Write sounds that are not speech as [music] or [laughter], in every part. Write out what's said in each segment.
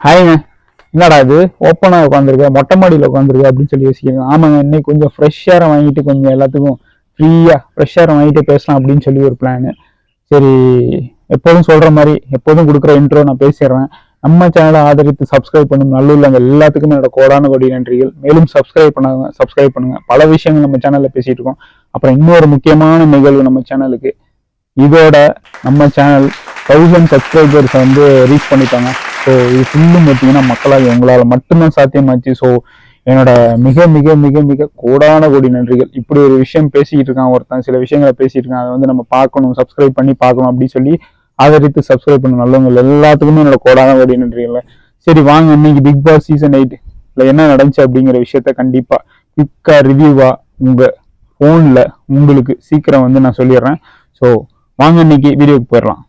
ஹாய்ங்க என்னடா இது? ஓப்பனாக உட்காந்துருக்க மொட்டை மாடியில் உட்காந்துருக்க அப்படின்னு சொல்லி யோசிக்கணும் ஆமாங்க இன்னைக்கு கொஞ்சம் ஃப்ரெஷ் ஏரை வாங்கிட்டு கொஞ்சம் எல்லாத்துக்கும் ஃப்ரீயாக ஃப்ரெஷ் ஏரை வாங்கிட்டு பேசலாம் அப்படின்னு சொல்லி ஒரு பிளானு சரி எப்போதும் சொல்கிற மாதிரி எப்போதும் கொடுக்குற இன்ட்ரோ நான் பேசிடுறேன். நம்ம சேனலை ஆதரித்து சப்ஸ்கிரைப் பண்ணுங்க நல்லுள்ளங்க எல்லாத்துக்குமே என்னோட கோடான கொடி நன்றிகள். மேலும் சப்ஸ்கிரைப் பண்ணாங்க சப்ஸ்கிரைப் பண்ணுங்க. பல விஷயங்கள் நம்ம சேனலில் பேசிகிட்டு இருக்கோம். அப்புறம் இன்னொரு முக்கியமான நிகழ்வு நம்ம சேனலுக்கு இதோட நம்ம சேனல் தௌசண்ட் சப்ஸ்கிரைபர்ஸை வந்து ரீச் பண்ணிட்டாங்க. ஸோ இது ஃபுல்லும் பார்த்தீங்கன்னா மக்களால் உங்களால் மட்டும்தான் சாத்தியமாச்சு. ஸோ என்னோட மிக மிக மிக மிக கோடான கோடி நன்றிகள். இப்படி ஒரு விஷயம் பேசிக்கிட்டு இருக்கான் ஒருத்தன் சில விஷயங்களை பேசிட்டு இருக்கான். அதை வந்து நம்ம பார்க்கணும் சப்ஸ்கிரைப் பண்ணி பார்க்கணும் அப்படின்னு சொல்லி ஆதரித்து சப்ஸ்கிரைப் பண்ண நல்லவங்க எல்லாத்துக்குமே என்னோட கோடான கோடி நன்றிகள். சரி வாங்க இன்னைக்கு பிக் பாஸ் சீசன் எயிட் இல்லை என்ன நடந்துச்சு அப்படிங்கிற விஷயத்த கண்டிப்பாக குவிக்காக ரிவ்யூவாக உங்கள் ஃபோனில் உங்களுக்கு சீக்கிரம் வந்து நான் சொல்லிடுறேன். ஸோ வாங்க இன்னைக்கு வீடியோக்கு போயிடலாம்.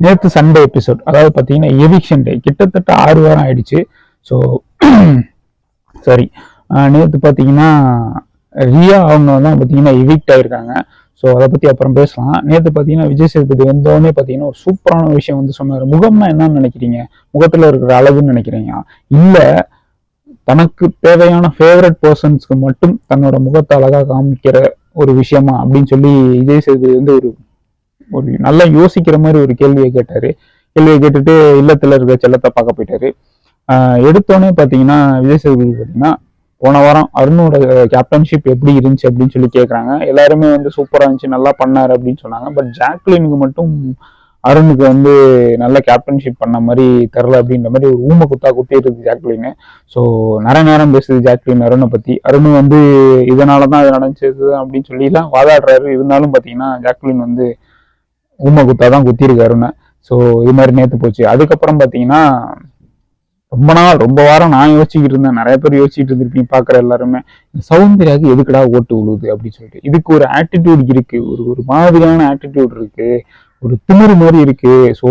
நேற்று சண்டே எபிசோட் அதாவது பார்த்தீங்கன்னா எவிக்ஷன் டே கிட்டத்தட்ட ஆறு வாரம் ஆயிடுச்சு. ஸோ சாரி [clears throat] நேற்று பார்த்தீங்கன்னா ரியா அவங்க தான் பார்த்தீங்கன்னா எவிக்ட் ஆயிருக்காங்க. ஸோ அதை பற்றி அப்புறம் பேசலாம். நேற்று பார்த்தீங்கன்னா விஜய் சேதுபதி வந்தோடனே பார்த்தீங்கன்னா ஒரு சூப்பரான விஷயம் வந்து சொன்னார். முகம்னா என்னன்னு நினைக்கிறீங்க? முகத்தில் இருக்கிற அழகுன்னு நினைக்கிறீங்க இல்லை தனக்கு தேவையான ஃபேவரட் பர்சன்ஸ்க்கு மட்டும் தன்னோட முகத்தை அழகாக காமிக்கிற ஒரு விஷயமா அப்படின்னு சொல்லி விஜய் சேதுபதி வந்து ஒரு ஒரு நல்லா யோசிக்கிற மாதிரி ஒரு கேள்வியை கேட்டாரு. கேள்வியை கேட்டுட்டு இல்லத்துல இருக்க செல்லத்தை பார்க்க போயிட்டாரு. எடுத்தோடனே பார்த்தீங்கன்னா விஜய் சேதுபதி பார்த்தீங்கன்னா போன வாரம் அருணோட கேப்டன்ஷிப் எப்படி இருந்துச்சு அப்படின்னு சொல்லி கேட்குறாங்க எல்லாருமே வந்து சூப்பராக இருந்துச்சு நல்லா பண்ணாரு அப்படின்னு சொன்னாங்க. பட் ஜாக்லினுக்கு மட்டும் அருணுக்கு வந்து நல்ல கேப்டன்ஷிப் பண்ண மாதிரி தெரில அப்படின்ற மாதிரி ஒரு ஊமை குத்தா குத்திட்டு இருக்கு ஜாக்லின். ஸோ நிறைய நேரம் பேசுது ஜாக்லின் அருணை பற்றி அருண் வந்து இதனால தான் அது நடந்துச்சு அப்படின்னு சொல்லிலாம் வாதாடுறாரு. இருந்தாலும் பார்த்தீங்கன்னா ஜாக்லின் வந்து ஊமை குத்தா தான் குத்திருக்காருன்னு. ஸோ இது மாதிரி நேற்று போச்சு. அதுக்கப்புறம் பார்த்தீங்கன்னா ரொம்ப நாள் ரொம்ப வாரம் நான் யோசிச்சுக்கிட்டு இருந்தேன். நிறைய பேர் யோசிச்சுட்டு இருந்திருப்பீங்க பார்க்குற எல்லாருமே. இந்த சௌந்தர்யாவுக்கு எதுக்குடா ஓட்டு விழுது அப்படின்னு சொல்லிட்டு. இதுக்கு ஒரு ஆட்டிடியூட் இருக்கு. ஒரு ஒரு மாதிரியான ஆட்டிடியூட் இருக்கு. ஒரு திமிரு மாதிரி இருக்கு. ஸோ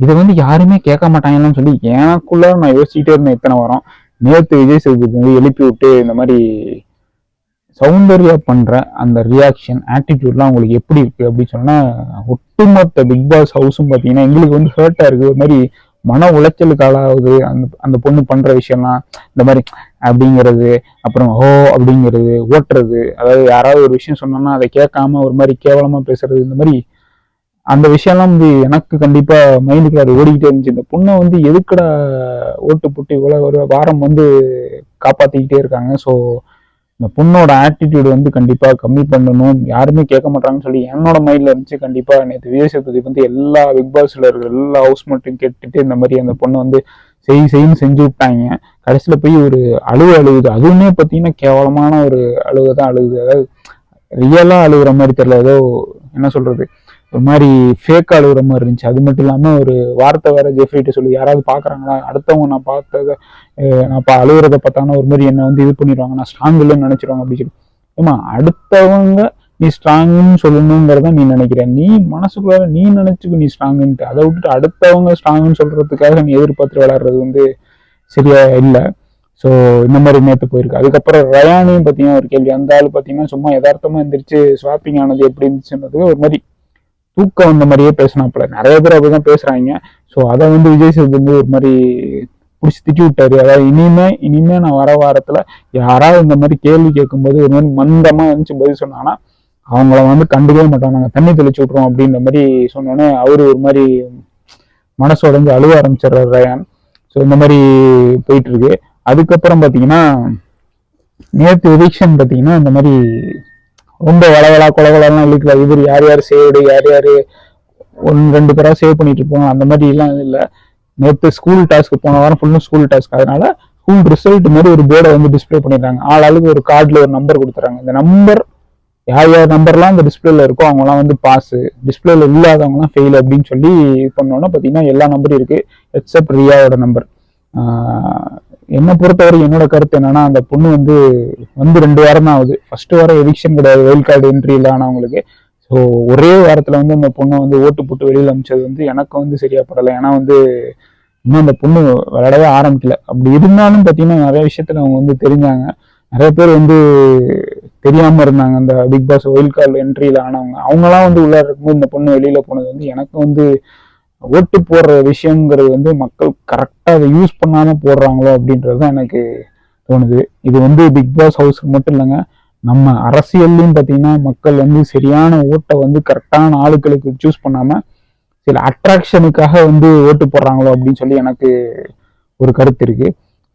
இதை வந்து யாருமே கேட்க மாட்டாங்கன்னு சொல்லி எனக்குள்ள நான் யோசிச்சுட்டே இருந்தேன் இத்தனை வாரம். நேற்று விஜய் சேதுபதி வந்து எழுப்பி விட்டு இந்த மாதிரி சௌந்தர்யா பண்ற அந்த ரியாக்ஷன் ஆட்டிடியூட்லாம் உங்களுக்கு எப்படி இருக்கு அப்படின்னு சொன்னா ஒட்டுமொத்த பிக் பாஸ் ஹவுஸும் பார்த்தீங்கன்னா எங்களுக்கு வந்து ஹர்ட்டா இருக்கு. ஒரு மாதிரி மன உளைச்சலுக்கு ஆளாகுது. அந்த அந்த பொண்ணு பண்ற விஷயம்லாம் இந்த மாதிரி அப்படிங்கிறது அப்புறம் ஓ அப்படிங்கிறது ஓட்டுறது. அதாவது யாராவது ஒரு விஷயம் சொன்னோம்னா அதை கேட்காம ஒரு மாதிரி கேவலமா பேசுறது இந்த மாதிரி அந்த விஷயம்லாம் வந்து எனக்கு கண்டிப்பா மைண்டுக்குள்ள அது ஓடிக்கிட்டே இருந்துச்சு. இந்த பொண்ணை வந்து எதுக்கடா ஓட்டு போட்டு இவ்வளவு ஒரு வாரம் வந்து காப்பாத்திக்கிட்டே இருக்காங்க? ஸோ இந்த பொண்ணோட ஆட்டிடியூடு வந்து கண்டிப்பா கம்மி பண்ணணும். யாருமே கேட்க மாட்டாங்கன்னு சொல்லி என்னோட மைண்ட்ல இருந்துச்சு. கண்டிப்பா நேற்று விஜய் சேதுபதி வந்து எல்லா பிக் பாஸ்ல இருக்கிற எல்லா ஹவுஸ் மட்டும் கேட்டுட்டு இந்த மாதிரி அந்த பொண்ணை வந்து செய் செய்யும் செஞ்சு விட்டாங்க. கடைசியில போய் ஒரு அழுவு அழுகுது. அதுவுமே பார்த்தீங்கன்னா கேவலமான ஒரு அழுகை தான் அழுகுது. அதாவது ரியலாக அழுகுற மாதிரி தெரியல. ஏதோ என்ன சொல்றது? ஒரு மாதிரி ஃபேக் அழுகுற மாதிரி இருந்துச்சு. அது மட்டும் இல்லாமல் ஒரு வார்த்தை வேற ஜெஃப்ரிட்ட சொல்லி யாராவது பார்க்குறாங்களா? அடுத்தவங்க நான் பார்த்தத நான் இப்போ அழுகுறத பார்த்தாங்கன்னா ஒரு மாதிரி என்னை வந்து இது பண்ணிடுவாங்க. நான் ஸ்ட்ராங் இல்லைன்னு நினைச்சிருவாங்க அப்படின்னு சொல்லி. ஏமா அடுத்தவங்க நீ ஸ்ட்ராங்குன்னு சொல்லணுங்கிறத நீ நினைக்கிற. நீ மனசுக்குள்ள நீ நினைச்சுக்க நீ ஸ்ட்ராங்குன்ட்டு அதை விட்டுட்டு அடுத்தவங்க ஸ்ட்ராங்குன்னு சொல்கிறதுக்காக நீ எதிர்பார்த்து விளாட்றது வந்து சரியா இல்லை. ஸோ இந்த மாதிரி நேற்று போயிருக்கு. அதுக்கப்புறம் ரயானையும் பார்த்தீங்கன்னா ஒரு கேள்வி. அந்த ஆள் பார்த்தீங்கன்னா சும்மா யதார்த்தமாக எந்திரிச்சு ஸ்வாப்பிங் ஆனது எப்படி இருந்துச்சுன்றது ஒரு மாதிரி தூக்கம் வந்த மாதிரியே பேசினாப்புல நிறைய பேர் அப்படிதான் பேசுறாங்க. ஸோ அதை வந்து விஜய் சேது வந்து ஒரு மாதிரி பிடிச்சி திட்டி விட்டாரு. அதாவது இனிமே இனிமே நான் வர வாரத்துல யாராவது இந்த மாதிரி கேள்வி கேட்கும்போது ஒரு மாதிரி மந்தமா இருந்துச்சு பதில் சொன்னாங்கன்னா அவங்கள வந்து கண்டுக்கவே மாட்டோம். நாங்கள் தண்ணி தெளிச்சு விட்றோம் அப்படின்ற மாதிரி சொன்னோன்னே அவரு ஒரு மாதிரி மனசு உடைஞ்சு அழுவ ஆரம்பிச்சிடுறாரு ரயான் ஸோ இந்த மாதிரி போயிட்டு இருக்கு. அதுக்கப்புறம் பார்த்தீங்கன்னா நேற்று எவிக்ஷன் பார்த்தீங்கன்னா இந்த மாதிரி ரொம்ப வளவலா கொலவலாம் இழுக்கல இவர் யார் யார் சேவ்டு யார் யார் ஒன்று ரெண்டு பேரா சேவ் பண்ணிட்டு இருப்போம் அந்த மாதிரி எல்லாம் இல்லை. நேற்று ஸ்கூல் டாஸ்க்கு போன வாரம் ஃபுல்லும் ஸ்கூல் டாஸ்க் அதனால ஸ்கூல் ரிசல்ட் மாதிரி ஒரு போர்டை வந்து டிஸ்ப்ளே பண்ணிடுறாங்க. ஆள் ஆளுக்கு ஒரு கார்டில் ஒரு நம்பர் கொடுத்துறாங்க. இந்த நம்பர் யார் யார் நம்பர்லாம் அந்த டிஸ்பிளேல இருக்கோ அவங்கலாம் வந்து பாஸ் டிஸ்பிளேல இல்லாதவங்கலாம் ஃபெயில் அப்படின்னு சொல்லி பண்ணோன்னா பார்த்தீங்கன்னா எல்லா நம்பரும் இருக்கு எக்ஸப்ட் ரியாவோட நம்பர் என்னை பொறுத்தவரை என்னோட கருத்து என்னன்னா அந்த பொண்ணு வந்து வந்து ரெண்டு வாரம் தான் ஆகுது. ஃபர்ஸ்ட் வாரம் எவிக்ஷன் கிடையாது வெயில் கார்டு என்ட்ரி இல்லை ஆனவங்களுக்கு ஸோ ஒரே வாரத்தில் வந்து அந்த பொண்ணை வந்து ஓட்டு போட்டு வெளியில் அமிச்சது வந்து எனக்கு வந்து சரியா படலை. ஏன்னா வந்து இன்னும் அந்த பொண்ணு விளையாடவே ஆரம்பிக்கல. அப்படி இருந்தாலும் பார்த்தீங்கன்னா நிறைய விஷயத்துல அவங்க வந்து தெரிஞ்சாங்க. நிறைய பேர் வந்து தெரியாம இருந்தாங்க. அந்த பிக் பாஸ் ஒயில் கால் என்ட்ரியில் ஆனவங்க. அவங்களாம் வந்து உள்ளார இருக்கும்போது இந்த பொண்ணு வெளியில போனது வந்து எனக்கு வந்து ஓட்டு போடுற விஷயங்கிறது வந்து மக்கள் கரெக்டாக அதை யூஸ் பண்ணாம போடுறாங்களோ அப்படின்றது தான் எனக்கு தோணுது. இது வந்து பிக் பாஸ் ஹவுஸ்க்கு மட்டும் இல்லைங்க. நம்ம அரசியல்லையும் பார்த்தீங்கன்னா மக்கள் வந்து சரியான ஓட்டை வந்து கரெக்டான ஆளுக்களுக்கு சூஸ் பண்ணாம சில அட்ராக்ஷனுக்காக வந்து ஓட்டு போடுறாங்களோ அப்படின்னு சொல்லி எனக்கு ஒரு கருத்து இருக்கு.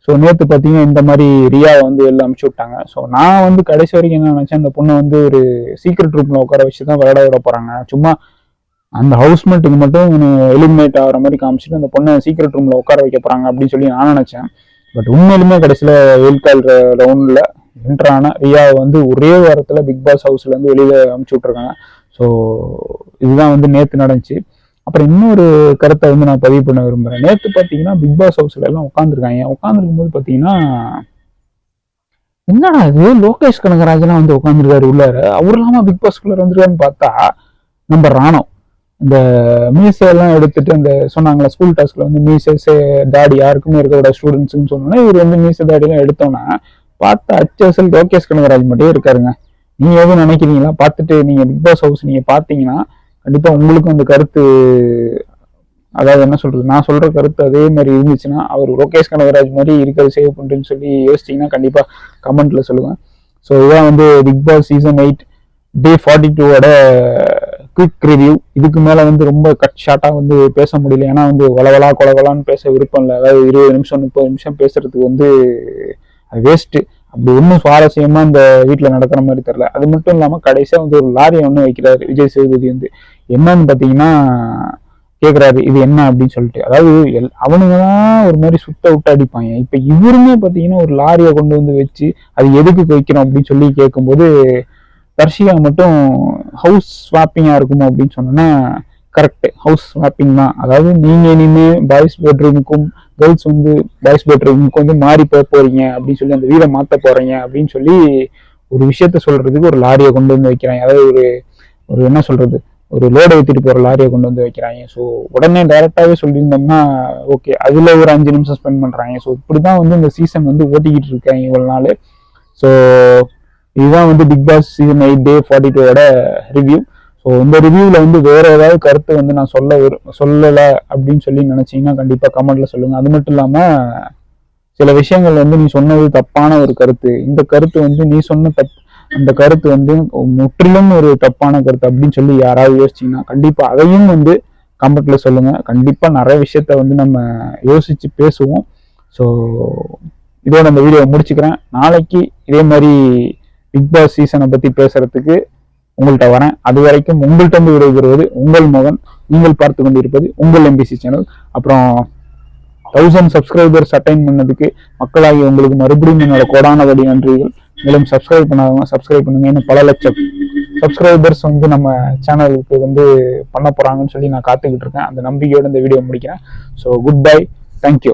ஸோ நேற்று பார்த்தீங்கன்னா இந்த மாதிரி ரியாவை வந்து வெளில அமுச்சு விட்டாங்க. ஸோ நான் வந்து கடைசி வரைக்கும் என்ன நினச்சேன் அந்த பொண்ணை வந்து ஒரு சீக்ரெட் ரூமில் உட்கார வச்சு தான் விளையாட விட போகிறாங்க சும்மா அந்த ஹவுஸ்மேட்டுக்கு மட்டும் எலிமினேட் ஆகிற மாதிரி காமிச்சிட்டு அந்த பொண்ணை சீக்ரெட் ரூமில் உட்கார வைக்க போகிறாங்க அப்படின்னு சொல்லி நான் நினச்சேன். பட் உண்மையிலுமே கடைசியில் வெயில்கால் ரவுண்டில் என்ட்ரான ரியாவை வந்து ஒரே வாரத்தில் பிக் பாஸ் ஹவுஸ்லேருந்து வெளியில் அமுச்சு விட்ருக்காங்க ஸோ இதுதான் வந்து நேற்று நடந்துச்சு. அப்புறம் இன்னொரு கருத்தை வந்து நான் பதிவு பண்ண விரும்புகிறேன் நேற்று பார்த்தீங்கன்னா பிக் பாஸ் ஹவுஸில் எல்லாம் உட்காந்துருக்காங்க உட்காந்துருக்கும் போது பார்த்தீங்கன்னா என்னடா இது? லோகேஷ் கனகராஜெல்லாம் வந்து உட்காந்துருக்காரு உள்ளார். அவர் இல்லாமல் பிக் பாஸ்குள்ள வந்துருக்காருன்னு பார்த்தா நம்ம ராணம் இந்த மீசையெல்லாம் எடுத்துட்டு அந்த சொன்னாங்களா ஸ்கூல் டாஸ்க்ல வந்து மீசை தாடி யாருக்குமே இருக்கக்கூடாது ஸ்டூடெண்ட்ஸ்னு சொன்னோன்னா இவர் வந்து மீசை தாடியெல்லாம் எடுத்தோன்னா பார்த்தா அச்சசல் லோகேஷ் கனகராஜ் மட்டும் இருக்காருங்க. நீங்க எதுவும் நினைக்கிறீங்களா? பார்த்துட்டு நீங்க பிக் பாஸ் ஹவுஸ் நீங்க பார்த்தீங்கன்னா கண்டிப்பா உங்களுக்கும் அந்த கருத்து அதாவது என்ன சொல்றது நான் சொல்ற கருத்து அதே மாதிரி இருந்துச்சுன்னா அவர் லோகேஷ் கனகராஜ் மாதிரி இருக்கிறது சேவ் பண்ணுறேன்னு சொல்லி யோசிச்சீங்கன்னா கண்டிப்பா கமெண்ட்ல சொல்லுவேன். ஸோ இதான் வந்து Bigg Boss season eight day forty டூவோட குயிக் ரிவ்யூ இதுக்கு மேல வந்து ரொம்ப கட் ஷார்ட்டா வந்து பேச முடியல. ஏன்னா வந்து வளவலா கொலவலான்னு பேச விருப்பம் இல்லை. அதாவது இருபது நிமிஷம் முப்பது நிமிஷம் பேசுறதுக்கு வந்து அது வேஸ்ட்டு அப்படி ஒன்றும் சுவாரஸ்யமா இந்த வீட்டில் நடக்கிற மாதிரி தெரில அது மட்டும் இல்லாமல் கடைசியாக வந்து ஒரு லாரியை ஒன்று வைக்கிறாரு விஜய் சேதுபதி வந்து. என்னன்னு பார்த்தீங்கன்னா கேட்குறாரு இது என்ன? அப்படின்னு சொல்லிட்டு. அதாவது எல் அவனுங்க தான் ஒரு மாதிரி சுத்த விட்டு அடிப்பாங்க. இப்போ இவருமே பார்த்தீங்கன்னா ஒரு லாரியை கொண்டு வந்து வச்சு அது எதுக்கு வைக்கிறோம் அப்படின்னு சொல்லி கேட்கும்போது தர்ஷிகா மட்டும் ஹவுஸ் ஸ்வாப்பிங்காக இருக்குமோ அப்படின்னு சொன்னோன்னா கரெக்டு ஹவுஸ் ஸ்வாப்பிங் தான். அதாவது நீங்கள் இனிமே பாய்ஸ் பெட்ரூமுக்கும் கேர்ள்ஸ் வந்து பாய்ஸ் பெட்ரூமுக்கு வந்து மாறி போக போகிறீங்க அப்படின்னு சொல்லி அந்த வீடை மாற்ற போகிறீங்க அப்படின்னு சொல்லி ஒரு விஷயத்த சொல்கிறதுக்கு ஒரு லாரியை கொண்டு வந்து வைக்கிறாங்க. அதாவது ஒரு ஒரு என்ன சொல்கிறது ஒரு லோடை ஏற்றிட்டு போகிற லாரியை கொண்டு வந்து வைக்கிறாங்க. ஸோ உடனே டைரெக்டாகவே சொல்லியிருந்தோம்னா ஓகே அதில் ஒரு அஞ்சு நிமிஷம் ஸ்பெண்ட் பண்ணுறாங்க ஸோ இப்படி தான் வந்து இந்த சீசன் வந்து ஓட்டிக்கிட்டு இருக்காங்க இவ்வளோ நாள். ஸோ இதுதான் வந்து Bigg Boss season eight day forty டூவோட ரிவ்யூ ஸோ இந்த ரிவ்யூவில் வந்து வேற ஏதாவது கருத்து வந்து நான் சொல்ல விரு- அப்படின்னு சொல்லி நினச்சிங்கன்னா கண்டிப்பாக கமெண்ட்டில் சொல்லுங்கள் அது மட்டும் இல்லாமல் சில விஷயங்கள் வந்து நீ சொன்னது தப்பான ஒரு கருத்து. இந்த கருத்து வந்து நீ சொன்ன தப் அந்த கருத்து வந்து முற்றிலும் ஒரு தப்பான கருத்து அப்படின்னு சொல்லி யாராவது யோசிச்சீங்கன்னா கண்டிப்பாக அதையும் வந்து கமெண்ட்டில் சொல்லுங்கள் கண்டிப்பாக நிறைய விஷயத்த வந்து நம்ம யோசித்து பேசுவோம். ஸோ இதோட அந்த வீடியோ முடிச்சுக்கிறேன். நாளைக்கு இதே மாதிரி பிக் பாஸ் சீசனை பத்தி பேசுறதுக்கு உங்கள்கிட்ட வரேன். அது வரைக்கும் உங்கள்கிட்ட இருந்து விடைபெறுவது உங்கள் மகன். நீங்கள் பார்த்து கொண்டிருப்பது உங்கள் எம்பிசி சேனல் அப்புறம் தௌசண்ட் சப்ஸ்கிரைபர்ஸ் அட்டைன் பண்ணதுக்கு மக்களாகி உங்களுக்கு மறுபடியும் என்னோட கோடானபடி நன்றிகள். மேலும் சப்ஸ்கிரைப் பண்ணாதவங்க சப்ஸ்கிரைப் பண்ணுங்க. இன்னும் பல லட்சம் சப்ஸ்கிரைபர்ஸ் வந்து நம்ம சேனலுக்கு வந்து பண்ண போறாங்கன்னு சொல்லி நான் காத்துக்கிட்டு இருக்கேன். அந்த நம்பிக்கையோட இந்த வீடியோ முடிக்கிறேன். So good bye thank you